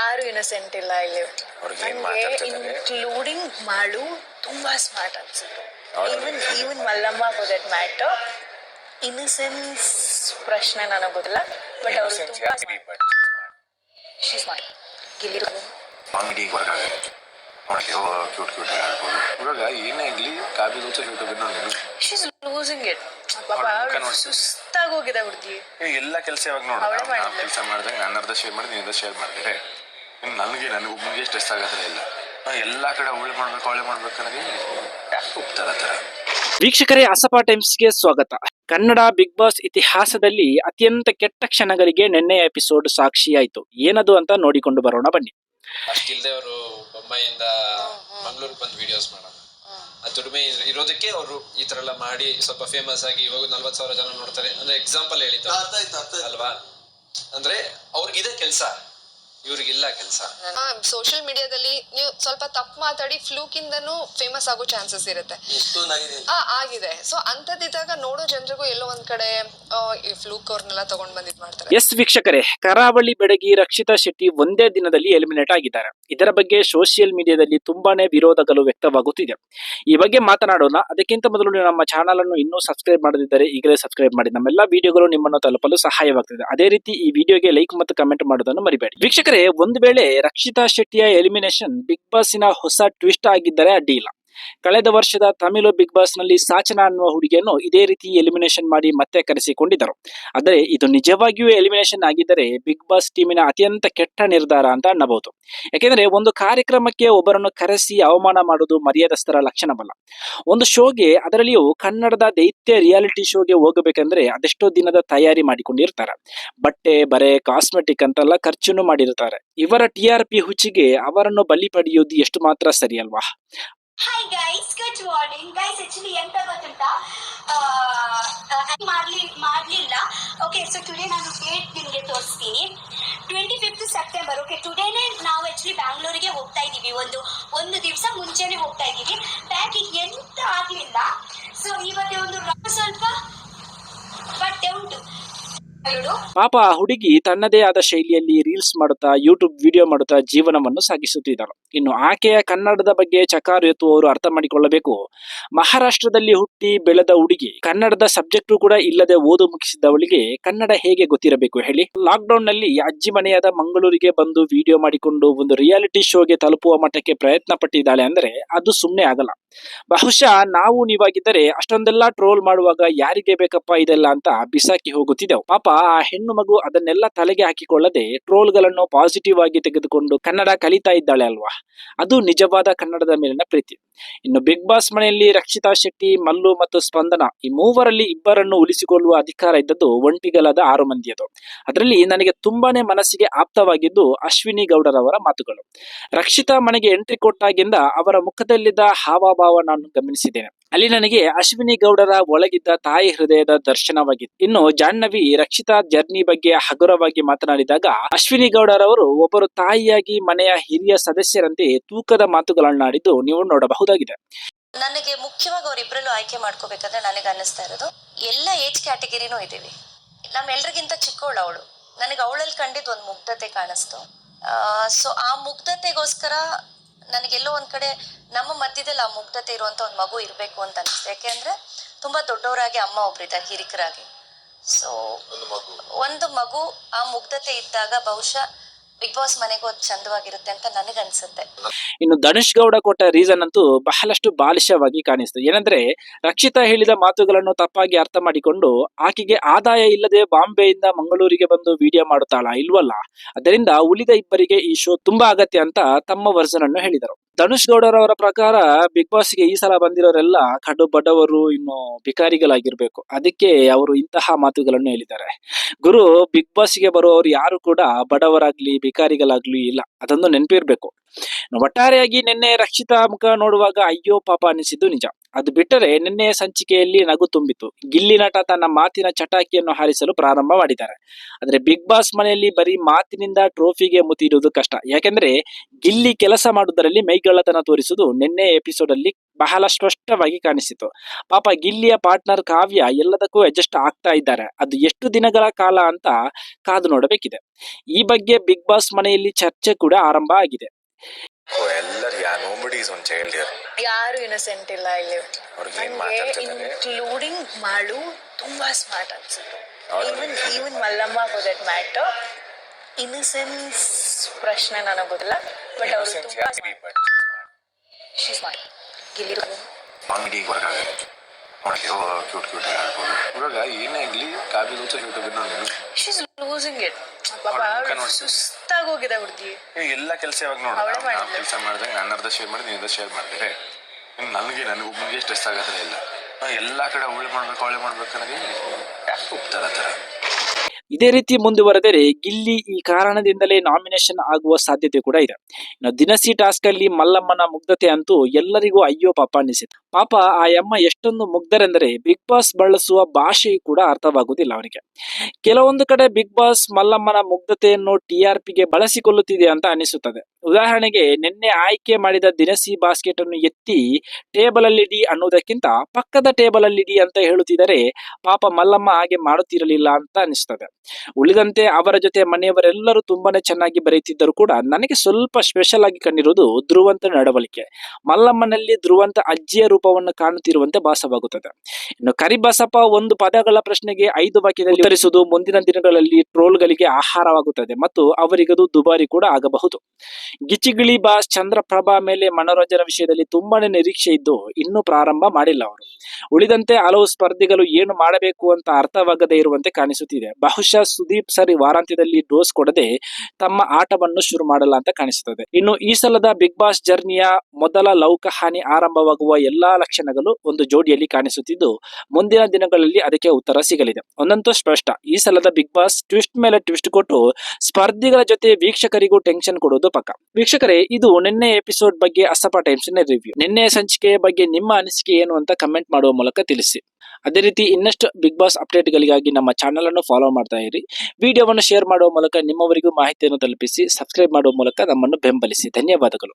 ಯಾರು ಇನ್ನಸೆಂಟ್ ಇಲ್ಲ ಇಲ್ಲಿ? ಇನ್ಕ್ಲೂಡಿಂಗ್ ಮಾಡು ತುಂಬಾ ಸ್ಮಾರ್ಟ್ ಅನ್ಸುತ್ತೆ. Even even Mallamma for that matter innocence ಪ್ರಶ್ನೆ ನನಗೆ ಗೊತ್ತಿಲ್ಲ ಬಟ್ ಅವರು ತುಂಬಾ smart Gilli comedy cute cute ಆಡ್ಬೋದು ಇವಾಗ ಏನೇ ಆಗಲಿ ಕಾಬಿ ದೋಚೆ ಯೂಟ್ಯೂಬ್ ನೋಡಿ. She's losing it. ಸುಸ್ತಾಗಿ ಹೋಗಿದೆ ಹುಡುಗಿ. ಎಲ್ಲ ಕೆಲಸ ಇವಾಗ ನೋಡಿ. ಕೆಲಸ ಮಾಡಿದಾಗ ನಾನು ಅರ್ಧ ಶೇರ್ ಮಾಡಿ ನೀನು ಅರ್ಧ ಶೇರ್ ಮಾಡಿದ್ರೆ ಇನ್ನು ನನಗೆ ನನಗೆ ಒಬ್ಬನಿಗೆ ಸ್ಟ್ರೆಸ್ ಆಗೋದ್ರೆ ಇಲ್ಲ. ಎಲ್ಲಾ ಎಲ್ಲ ಕಡೆ ಅವಳೆ ಮಾಡ್ಬೇಕು ಅವಳೆ ಮಾಡ್ಬೇಕು ಹೋಗ್ತಾರೆ ಥರ? ವೀಕ್ಷಕರೇ ಅಸಪಾ ಟೈಮ್ಸ್ಗೆ ಸ್ವಾಗತ. ಕನ್ನಡ ಬಿಗ್ ಬಾಸ್ ಇತಿಹಾಸದಲ್ಲಿ ಅತ್ಯಂತ ಕೆಟ್ಟ ಕ್ಷಣಗಳಿಗೆ ನಿನ್ನೆ ಎಪಿಸೋಡ್ ಸಾಕ್ಷಿಯಾಯಿತು. ಏನದು ಅಂತ ನೋಡಿಕೊಂಡು ಬರೋಣ ಬನ್ನಿ. ಅಷ್ಟಿಲ್ದೆ ಅವರು ಬೊಂಬೈಯಿಂದ ಮಂಗಳೂರು ಬಂದು ವಿಡಿಯೋಸ್ ಮಾಡೋದು. ಆ ದುಡಿಮೆ ಇರ್- ಇರೋದಕ್ಕೆ ಅವರು ಈ ತರ ಎಲ್ಲ ಮಾಡಿ ಸ್ವಲ್ಪ ಫೇಮಸ್ ಆಗಿ ಇವಾಗ ನಲ್ವತ್ ಸಾವಿರ ಜನ ನೋಡ್ತಾರೆ. ಅಂದ್ರೆ ಎಕ್ಸಾಂಪಲ್ ಹೇಳಿದ್ದು. ಅಲ್ವಾ? ಅಂದ್ರೆ ಅವ್ರಿಗಿದೆ ಕೆಲಸ. ಇವ್ರಿಗಿಲ್ಲ ಕೆಲಸ. ಸೋಷಿಯಲ್ ಮೀಡಿಯಾದಲ್ಲಿ ನೀವು ಸ್ವಲ್ಪ ತಪ್ಪು ಮಾತಾಡಿ ಫ್ಲೂಕಿಂದನೂ ಫೇಮಸ್ ಆಗೋ ಚಾನ್ಸಸ್ ಇರುತ್ತೆ. ಆ, ಆಗಿದೆ. ಸೊ ಅಂತದಿದ್ದಾಗ ನೋಡೋ ಜನರಿಗೂ ಎಲ್ಲೋ ಒಂದ್ ಕಡೆ ಆ, ಈ ಫ್ಲೂಕ್ ಅವ್ರನ್ನೆಲ್ಲ ತಗೊಂಡ್ ಬಂದಿದ್ ಮಾಡ್ತಾರೆ. ಎಸ್ ವೀಕ್ಷಕರೇ ಕರಾವಳಿ ಬೆಡಗಿ ರಕ್ಷಿತಾ ಶೆಟ್ಟಿ ಒಂದೇ ದಿನದಲ್ಲಿ ಎಲಿಮಿನೇಟ್ ಆಗಿದ್ದಾರೆ. ಇದರ ಬಗ್ಗೆ ಸೋಷಿಯಲ್ ಮೀಡಿಯಾದಲ್ಲಿ ತುಂಬಾನೇ ವಿರೋಧಗಳು ವ್ಯಕ್ತವಾಗುತ್ತಿದೆ. ಈ ಬಗ್ಗೆ ಮಾತನಾಡೋಣ. ಅದಕ್ಕಿಂತ ಮೊದಲು ನೀವು ನಮ್ಮ ಚಾನಲ್ ಅನ್ನು ಇನ್ನೂ ಸಬ್ಸ್ಕ್ರೈಬ್ ಮಾಡದಿದ್ದರೆ ಈಗಲೇ ಸಬ್ಸ್ಕ್ರೈಬ್ ಮಾಡಿ. ನಮ್ಮೆಲ್ಲ ವಿಡಿಯೋಗಳು ನಿಮ್ಮನ್ನು ತಲುಪಲು ಸಹಾಯವಾಗ್ತದೆ. ಅದೇ ರೀತಿ ಈ ವಿಡಿಯೋಗೆ ಲೈಕ್ ಮತ್ತು ಕಮೆಂಟ್ ಮಾಡೋದನ್ನು ಮರಿಬೇಡಿ. ವೀಕ್ಷಕರೇ ಒಂದು ವೇಳೆ ರಕ್ಷಿತಾ ಶೆಟ್ಟಿಯ ಎಲಿಮಿನೇಷನ್ ಬಿಗ್ ಬಾಸಿನ ಹೊಸ ಟ್ವಿಸ್ಟ್ ಆಗಿದ್ದರೆ ಅಡ್ಡಿ ಇಲ್ಲ ಕಳೆದ ವರ್ಷದ ತಮಿಳು ಬಿಗ್ ಬಾಸ್ನಲ್ಲಿ ಸಾಚನಾ ಅನ್ನುವ ಹುಡುಗಿಯನ್ನು ಇದೇ ರೀತಿ ಎಲಿಮಿನೇಷನ್ ಮಾಡಿ ಮತ್ತೆ ಕರೆಸಿಕೊಂಡಿದ್ದರು. ಆದರೆ ಇದು ನಿಜವಾಗಿಯೂ ಎಲಿಮಿನೇಷನ್ ಆಗಿದ್ದರೆ ಬಿಗ್ ಬಾಸ್ ಟೀಮಿನ ಅತ್ಯಂತ ಕೆಟ್ಟ ನಿರ್ಧಾರ ಅಂತ ಅನ್ನಬಹುದು. ಯಾಕೆಂದ್ರೆ ಒಂದು ಕಾರ್ಯಕ್ರಮಕ್ಕೆ ಒಬ್ಬರನ್ನು ಕರೆಸಿ ಅವಮಾನ ಮಾಡುವುದು ಮರ್ಯಾದಸ್ಥರ ಲಕ್ಷಣವಲ್ಲ. ಒಂದು ಶೋಗೆ ಅದರಲ್ಲಿಯೂ ಕನ್ನಡದ ದೈತ್ಯ ರಿಯಾಲಿಟಿ ಶೋಗೆ ಹೋಗಬೇಕಂದ್ರೆ ಅದೆಷ್ಟೋ ದಿನದ ತಯಾರಿ ಮಾಡಿಕೊಂಡಿರ್ತಾರೆ. ಬಟ್ಟೆ, ಬರೆ, ಕಾಸ್ಮೆಟಿಕ್ ಅಂತೆಲ್ಲ ಖರ್ಚನ್ನು ಮಾಡಿರ್ತಾರೆ. ಇವರ ಟಿ ಆರ್ ಪಿ ಹುಚ್ಚಿಗೆ ಅವರನ್ನು ಬಲಿ ಪಡೆಯುವುದು ಎಷ್ಟು ಮಾತ್ರ ಸರಿ ಅಲ್ವಾ hi guys good morning guys actually ಎಂತ ಗೊತ್ತುಂಟಾ? ಮಾಡ್ಲಿ, ಮಾಡ್ಲಿಲ್ಲ. ಓಕೆ ಸೊ ಟುಡೇ ನಾನು ಡೇಟ್ ನಿಮಗೆ ತೋರಿಸ್ತೀನಿ. ಟ್ವೆಂಟಿ ಫಿಫ್ತ್ ಸೆಪ್ಟೆಂಬರ್ ಓಕೆ ಟುಡೇನೆ ನಾವು ಆಕ್ಚುಲಿ ಬ್ಯಾಂಗ್ಳೂರಿಗೆ ಹೋಗ್ತಾ ಇದ್ದೀವಿ ಒಂದು ಒಂದು ದಿವಸ ಮುಂಚೆನೆ ಹೋಗ್ತಾ ಇದ್ದೀವಿ ಪ್ಯಾಕಿಂಗ್ ಎಂತ ಆಗ್ಲಿಲ್ಲ. ಸೊ ಇವತ್ತೇ ಒಂದು ಸ್ವಲ್ಪ ಬಟ್ಟೆ ಉಂಟು. ಪಾಪ ಹುಡುಗಿ ತನ್ನದೇ ಆದ ಶೈಲಿಯಲ್ಲಿ ರೀಲ್ಸ್ ಮಾಡುತ್ತಾ ಯೂಟ್ಯೂಬ್ ವಿಡಿಯೋ ಮಾಡುತ್ತಾ ಜೀವನವನ್ನು ಸಾಗಿಸುತ್ತಿದ್ದಾರೆ ಇನ್ನು ಆಕೆಯ ಕನ್ನಡದ ಬಗ್ಗೆ ಚಕಾರು ಎತ್ತುವವರು ಅರ್ಥ ಮಾಡಿಕೊಳ್ಳಬೇಕು. ಮಹಾರಾಷ್ಟ್ರದಲ್ಲಿ ಹುಟ್ಟಿ ಬೆಳೆದ ಹುಡುಗಿ ಕನ್ನಡದ ಸಬ್ಜೆಕ್ಟು ಕೂಡ ಇಲ್ಲದೆ ಓದು ಮುಗಿಸಿದವಳಿಗೆ ಕನ್ನಡ ಹೇಗೆ ಗೊತ್ತಿರಬೇಕು ಹೇಳಿ? ಲಾಕ್ಡೌನ್ನಲ್ಲಿ ಅಜ್ಜಿ ಮನೆಯಾದ ಮಂಗಳೂರಿಗೆ ಬಂದು ವಿಡಿಯೋ ಮಾಡಿಕೊಂಡು ಒಂದು ರಿಯಾಲಿಟಿ ಶೋಗೆ ತಲುಪುವ ಮಟ್ಟಕ್ಕೆ ಪ್ರಯತ್ನ ಪಟ್ಟಿದ್ದಾಳೆ ಅಂದರೆ ಅದು ಸುಮ್ಮನೆ ಆಗಲ್ಲ. ಬಹುಶಃ ನಾವು ನೀವಾಗಿದ್ದರೆ ಅಷ್ಟೊಂದೆಲ್ಲ ಟ್ರೋಲ್ ಮಾಡುವಾಗ ಯಾರಿಗೆ ಬೇಕಪ್ಪ ಇದೆಲ್ಲ ಅಂತ ಬಿಸಾಕಿ ಹೋಗುತ್ತಿದ್ದೆವು. ಪಾಪ ಆ ಹೆಣ್ಣು ಮಗು ಅದನ್ನೆಲ್ಲ ತಲೆಗೆ ಹಾಕಿಕೊಳ್ಳದೆ ಟ್ರೋಲ್ಗಳನ್ನು ಪಾಸಿಟಿವ್ ಆಗಿ ತೆಗೆದುಕೊಂಡು ಕನ್ನಡ ಕಲಿತಾ ಇದ್ದಾಳೆ ಅಲ್ವಾ? ಅದು ನಿಜವಾದ ಕನ್ನಡದ ಮೇಲಿನ ಪ್ರೀತಿ. ಇನ್ನು ಬಿಗ್ ಬಾಸ್ ಮನೆಯಲ್ಲಿ ರಕ್ಷಿತಾ ಶೆಟ್ಟಿ, ಮಲ್ಲು ಮತ್ತು ಸ್ಪಂದನ ಈ ಮೂವರಲ್ಲಿ ಇಬ್ಬರನ್ನು ಉಳಿಸಿಕೊಳ್ಳುವ ಅಧಿಕಾರ ಇದ್ದದ್ದು ಒಂಟಿಗಲಾದ ಆರು ಮಂದಿಯದು. ಅದರಲ್ಲಿ ನನಗೆ ತುಂಬಾನೇ ಮನಸ್ಸಿಗೆ ಆಪ್ತವಾಗಿದ್ದು ಅಶ್ವಿನಿ ಗೌಡರವರ ಮಾತುಗಳು. ರಕ್ಷಿತಾ ಮನೆಗೆ ಎಂಟ್ರಿ ಕೊಟ್ಟಾಗಿಂದ ಅವರ ಮುಖದಲ್ಲಿದ್ದ ಹಾವಭಾವ ನಾನು ಗಮನಿಸಿದ್ದೇನೆ. ಅಲ್ಲಿ ನನಗೆ ಅಶ್ವಿನಿ ಗೌಡರ ಒಳಗಿದ್ದ ತಾಯಿ ಹೃದಯದ ದರ್ಶನವಾಗಿತ್ತು. ಇನ್ನು ಜಾಹ್ನವಿ ರಕ್ಷಿತಾ ಜರ್ನಿ ಬಗ್ಗೆ ಹಗುರವಾಗಿ ಮಾತನಾಡಿದಾಗ ಅಶ್ವಿನಿ ಗೌಡರವರು ಒಬ್ಬರು ತಾಯಿಯಾಗಿ ಮನೆಯ ಹಿರಿಯ ಸದಸ್ಯರಂತೆ ತೂಕದ ಮಾತುಗಳನ್ನಾಡಿದ್ದು ನೀವು ನೋಡಬಹುದಾಗಿದೆ. ನನಗೆ ಮುಖ್ಯವಾಗಿ ಅವರಿಬ್ಬರಲ್ಲೂ ಆಯ್ಕೆ ಮಾಡ್ಕೋಬೇಕಂದ್ರೆ ನನಗೆ ಅನ್ನಿಸ್ತಾ ಇರೋದು, ಎಲ್ಲ ಏಜ್ ಕ್ಯಾಟಗರಿನೂ ಇದ್ದೀವಿ. ನಮ್ಮೆಲ್ಲರಿಗಿಂತ ಚಿಕ್ಕವಳು ಅವಳು. ನನಗೆ ಅವಳಲ್ಲಿ ಕಂಡಿದ್ದು ಒಂದು ಮುಗ್ಧತೆ ಕಾಣಿಸ್ತು. ಸೊ ಆ ಮುಗ್ಧತೆಗೋಸ್ಕರ ನನಗೆಲ್ಲೋ ಒಂದ್ ಕಡೆ ನಮ್ಮ ಮಧ್ಯದಲ್ಲಿ ಆ ಮುಗ್ಧತೆ ಇರುವಂತ ಒಂದು ಮಗು ಇರಬೇಕು ಅಂತ ಅನಿಸ್ತು ಯಾಕೆಂದ್ರೆ ತುಂಬಾ ದೊಡ್ಡವರಾಗಿ ಅಮ್ಮ ಒಬ್ರಿದ್ದಾರೆ, ಹಿರಿಕರಾಗಿ. ಸೊ ಒಂದು ಮಗು. ಆ ಮುಗ್ಧತೆ ಇದ್ದಾಗ ಬಹುಶಃ ಬಿಗ್ ಬಾಸ್ ಮನೆಗೂ ಚಂದವಾಗಿರುತ್ತೆ ಅಂತ ನನಗನ್ಸುತ್ತೆ. ಇನ್ನು ಧನುಷ್ ಗೌಡ ಕೊಟ್ಟ ರೀಸನ್ ಅಂತೂ ಬಹಳಷ್ಟು ಬಾಲಿಶವಾಗಿ ಕಾಣಿಸ್ತು. ಏನಂದ್ರೆ ರಕ್ಷಿತಾ ಹೇಳಿದ ಮಾತುಗಳನ್ನು ತಪ್ಪಾಗಿ ಅರ್ಥ ಮಾಡಿಕೊಂಡು ಆಕೆಗೆ ಆದಾಯ ಇಲ್ಲದೆ ಬಾಂಬೆಯಿಂದ ಮಂಗಳೂರಿಗೆ ಬಂದು ವಿಡಿಯೋ ಮಾಡುತ್ತಾಳ ಇಲ್ವಲ್ಲ? ಅದರಿಂದ ಉಳಿದ ಇಬ್ಬರಿಗೆ ಈ ಶೋ ತುಂಬಾ ಅಗತ್ಯ ಅಂತ ತಮ್ಮ ವರ್ಜನ್ ಅನ್ನು ಹೇಳಿದರು. ಧನುಷ್ ಗೌಡರವರ ಪ್ರಕಾರ ಬಿಗ್ ಬಾಸ್ಗೆ ಈ ಸಲ ಬಂದಿರೋರೆಲ್ಲ ಕಡು ಬಡವರು, ಇನ್ನು ಭಿಕಾರಿಗಳಾಗಿರ್ಬೇಕು. ಅದಕ್ಕೆ ಅವರು ಇಂತಹ ಮಾತುಗಳನ್ನು ಹೇಳಿದ್ದಾರೆ. ಗುರು, ಬಿಗ್ ಬಾಸ್ಗೆ ಬರುವವರು ಯಾರು ಕೂಡ ಬಡವರಾಗ್ಲಿ, ಭಿಕಾರಿಗಳಾಗ್ಲಿ ಇಲ್ಲ. ಅದೊಂದು ನೆನಪಿರ್ಬೇಕು. ಒಟ್ಟಾರೆಯಾಗಿ ನಿನ್ನೆ ರಕ್ಷಿತಾ ಮುಖ ನೋಡುವಾಗ ಅಯ್ಯೋ ಪಾಪ ಅನಿಸಿದ್ದು ನಿಜ. ಅದು ಬಿಟ್ಟರೆ ನಿನ್ನೆ ಸಂಚಿಕೆಯಲ್ಲಿ ನಗು ತುಂಬಿತು ಗಿಲ್ಲಿ ನಟ ತನ್ನ ಮಾತಿನ ಚಟಾಕಿಯನ್ನು ಹಾರಿಸಲು ಪ್ರಾರಂಭ ಮಾಡಿದ್ದಾರೆ ಆದ್ರೆ ಬಿಗ್ ಬಾಸ್ ಮನೆಯಲ್ಲಿ ಬರೀ ಮಾತಿನಿಂದ ಟ್ರೋಫಿಗೆ ಮುತ್ತಿಡುವುದು ಕಷ್ಟ. ಯಾಕೆಂದ್ರೆ ಗಿಲ್ಲಿ ಕೆಲಸ ಮಾಡುವುದರಲ್ಲಿ ಮೈಗಳ್ಳತನ ತೋರಿಸುವುದು ನಿನ್ನೆ ಎಪಿಸೋಡ್ ಅಲ್ಲಿ ಬಹಳ ಸ್ಪಷ್ಟವಾಗಿ ಕಾಣಿಸಿತು ಪಾಪ ಗಿಲ್ಲಿಯ ಪಾರ್ಟ್ನರ್ ಕಾವ್ಯ ಎಲ್ಲದಕ್ಕೂ ಅಡ್ಜಸ್ಟ್ ಆಗ್ತಾ ಇದ್ದಾರೆ. ಅದು ಎಷ್ಟು ದಿನಗಳ ಕಾಲ ಅಂತ ಕಾದು ನೋಡಬೇಕಿದೆ. ಈ ಬಗ್ಗೆ ಬಿಗ್ ಬಾಸ್ ಮನೆಯಲ್ಲಿ ಚರ್ಚೆ ಕೂಡ ಆರಂಭ ಆಗಿದೆ. ಎಲ್ಲರೂ yeah nobody is one child year ಯಾರು ಇನ್ನಸೆಂಟ್ ಇಲ್ಲ ಇಲ್ಲಿ. ಅವ್ರಿಗೆ ಏನ್ ಮಾತಾಡ್ತಿದ್ದಾರೆ? ಇನ್ಕ್ಲೂಡಿಂಗ್ ಮಾಡು ತುಂಬಾ ಸ್ಮಾರ್ಟ್ ಅನ್ಸುತ್ತೆ. Even even Mallamma for that matter innocence ಪ್ರಶ್ನೆ ನನಗೆ ಗೊತ್ತಿಲ್ಲ ಬಟ್ ಅವರು ತುಂಬಾ ಸ್ಮಾರ್ಟ್ ಗಿಲ್ಲಿ ಅಂಗಡಿಗೆ ಹೊರಗಾಗುತ್ತೆ ಕ್ಯೂಟ್ ಕ್ಯೂಟ್ ಆಗ್ಬೋದು ಇವಾಗ ಏನೇ ಆಗಲಿ ಕಾವ್ಯ ದೋಚ ಯೂಟ್ಯೂಬ್ ನೋಡಿ. ಶೀಸ್ ಲೂಸಿಂಗ್ ಇಟ್ ಪಾಪ ಅವ್ಳ ಮುಖ ಅವ್ಳು ನೋಡಿ. ಸುಸ್ತಾಗಿ ಹೋಗಿದೆ ಹುಡುಗಿ ಎಲ್ಲ ಕೆಲಸ ಯಾವಾಗ ನೋಡು. ಮಾಡಿದ್ಲು. ಕೆಲಸ ಮಾಡಿದಾಗ ನಾನು ಅರ್ಧ ಶೇರ್ ಮಾಡಿದ್ರೆ ನೀನು ಶೇರ್ ಮಾಡಿದ್ರೆ ನನಗೆ ನನಗೊಬ್ಬನಿಗೆ ಸ್ಟ್ರೆಸ್ ಆಗೋದಿಲ್ಲ ಎಲ್ಲಾ ಕಡೆ ಅವಳೆ ಮಾಡ್ಬೇಕು ಅವಳೆ ಮಾಡ್ಬೇಕು ಅನ್ನೋದೇ ಯಾಕೆ ಹೋಗ್ತಾರೆ ಆ ಥರ? ಇದೇ ರೀತಿ ಮುಂದುವರೆದರೆ ಗಿಲ್ಲಿ ಈ ಕಾರಣದಿಂದಲೇ ನಾಮಿನೇಷನ್ ಆಗುವ ಸಾಧ್ಯತೆ ಕೂಡ ಇದೆ. ಇನ್ನು ದಿನಸಿ ಟಾಸ್ಕ್ ಅಲ್ಲಿ ಮಲ್ಲಮ್ಮನ ಮುಗ್ಧತೆ ಅಂತೂ ಎಲ್ಲರಿಗೂ ಅಯ್ಯೋ ಪಾಪ ಅನಿಸಿತು. ಪಾಪ ಆ ಅಮ್ಮ ಎಷ್ಟೊಂದು ಮುಗ್ಧರೆಂದರೆ ಬಿಗ್ ಬಾಸ್ ಬಳಸುವ ಭಾಷೆ ಕೂಡ ಅರ್ಥವಾಗುವುದಿಲ್ಲ ಅವರಿಗೆ. ಕೆಲವೊಂದು ಕಡೆ ಬಿಗ್ ಬಾಸ್ ಮಲ್ಲಮ್ಮನ ಮುಗ್ಧತೆಯನ್ನು ಟಿ ಆರ್ ಪಿಗೆ ಬಳಸಿಕೊಳ್ಳುತ್ತಿದೆ ಅಂತ ಅನಿಸುತ್ತದೆ. ಉದಾಹರಣೆಗೆ ನಿನ್ನೆ ಆಯ್ಕೆ ಮಾಡಿದ ದಿನಸಿ ಬಾಸ್ಕೆಟ್ ಅನ್ನು ಎತ್ತಿ ಟೇಬಲ್ ಅಲ್ಲಿ ಇಡಿ ಅನ್ನುವುದಕ್ಕಿಂತ ಪಕ್ಕದ ಟೇಬಲ್ ಅಲ್ಲಿ ಇಡಿ ಅಂತ ಹೇಳುತ್ತಿದ್ದರೆ ಪಾಪ ಮಲ್ಲಮ್ಮ ಹಾಗೆ ಮಾಡುತ್ತಿರಲಿಲ್ಲ ಅಂತ ಅನಿಸ್ತದೆ. ಉಳಿದಂತೆ ಅವರ ಜೊತೆ ಮನೆಯವರೆಲ್ಲರೂ ತುಂಬಾನೇ ಚೆನ್ನಾಗಿ ಬರೆಯುತ್ತಿದ್ದರೂ ಕೂಡ ನನಗೆ ಸ್ವಲ್ಪ ಸ್ಪೆಷಲ್ ಆಗಿ ಕಂಡಿರುವುದು ಧ್ರುವಂತ ನಡವಳಿಕೆ. ಮಲ್ಲಮ್ಮನಲ್ಲಿ ಧ್ರುವಂತ ಅಜ್ಜಿಯ ರೂಪವನ್ನು ಕಾಣುತ್ತಿರುವಂತೆ ಭಾಸವಾಗುತ್ತದೆ. ಇನ್ನು ಕರಿಬಸಪ್ಪ ಒಂದು ಪದಗಳ ಪ್ರಶ್ನೆಗೆ ಐದು ವಾಕ್ಯದಲ್ಲಿ ಉತ್ತರಿಸುವುದು ಮುಂದಿನ ದಿನಗಳಲ್ಲಿ ಟ್ರೋಲ್ಗಳಿಗೆ ಆಹಾರವಾಗುತ್ತದೆ ಮತ್ತು ಅವರಿಗದು ದುಬಾರಿ ಕೂಡ ಆಗಬಹುದು. ಗಿಚಿಗಿಳಿ ಬಾಸ್ ಚಂದ್ರಪ್ರಭಾ ಮೇಲೆ ಮನೋರಂಜನಾ ವಿಷಯದಲ್ಲಿ ತುಂಬಾನೇ ನಿರೀಕ್ಷೆ ಇದ್ದು ಇನ್ನೂ ಪ್ರಾರಂಭ ಮಾಡಿಲ್ಲ ಅವರು. ಉಳಿದಂತೆ ಹಲವು ಸ್ಪರ್ಧಿಗಳು ಏನು ಮಾಡಬೇಕು ಅಂತ ಅರ್ಥವಾಗದೇ ಇರುವಂತೆ ಕಾಣಿಸುತ್ತಿದೆ. ಬಹುಶಃ ಸುದೀಪ್ ಸರಿ ವಾರಾಂತ್ಯದಲ್ಲಿ ಡೋಸ್ ಕೊಡದೆ ತಮ್ಮ ಆಟವನ್ನು ಶುರು ಮಾಡಲ್ಲ ಅಂತ ಕಾಣಿಸುತ್ತದೆ. ಇನ್ನು ಈ ಸಲದ ಬಿಗ್ ಬಾಸ್ ಜರ್ನಿಯ ಮೊದಲ ಲೌಕ ಹಾನಿ ಆರಂಭವಾಗುವ ಎಲ್ಲಾ ಲಕ್ಷಣಗಳು ಒಂದು ಜೋಡಿಯಲ್ಲಿ ಕಾಣಿಸುತ್ತಿದ್ದು, ಮುಂದಿನ ದಿನಗಳಲ್ಲಿ ಅದಕ್ಕೆ ಉತ್ತರ ಸಿಗಲಿದೆ. ಒಂದಂತೂ ಸ್ಪಷ್ಟ, ಈ ಸಲದ ಬಿಗ್ ಬಾಸ್ ಟ್ವಿಸ್ಟ್ ಮೇಲೆ ಟ್ವಿಸ್ಟ್ ಕೊಟ್ಟು ಸ್ಪರ್ಧಿಗಳ ಜೊತೆ ವೀಕ್ಷಕರಿಗೂ ಟೆನ್ಷನ್ ಕೊಡುವುದು ಪಕ್ಕ. ವೀಕ್ಷಕರೇ, ಇದು ನಿನ್ನೆ ಎಪಿಸೋಡ್ ಬಗ್ಗೆ ಅಸಪ ಟೈಮ್ಸ್ ರಿವ್ಯೂ. ನಿನ್ನೆ ಸಂಚಿಕೆಯ ಬಗ್ಗೆ ನಿಮ್ಮ ಅನಿಸಿಕೆ ಏನು ಅಂತ ಕಮೆಂಟ್ ಮಾಡುವ ಮೂಲಕ ತಿಳಿಸಿ. ಅದೇ ರೀತಿ ಇನ್ನಷ್ಟು ಬಿಗ್ ಬಾಸ್ ಅಪ್ಡೇಟ್ಗಳಿಗಾಗಿ ನಮ್ಮ ಚಾನಲ್ ಅನ್ನು ಫಾಲೋ ಮಾಡ್ತಾ ಇರಿ. ವಿಡಿಯೋವನ್ನು ಶೇರ್ ಮಾಡುವ ಮೂಲಕ ನಿಮ್ಮವರಿಗೂ ಮಾಹಿತಿಯನ್ನು ತಲುಪಿಸಿ ಸಬ್ಸ್ಕ್ರೈಬ್ ಮಾಡುವ ಮೂಲಕ ನಮ್ಮನ್ನು ಬೆಂಬಲಿಸಿ. ಧನ್ಯವಾದಗಳು.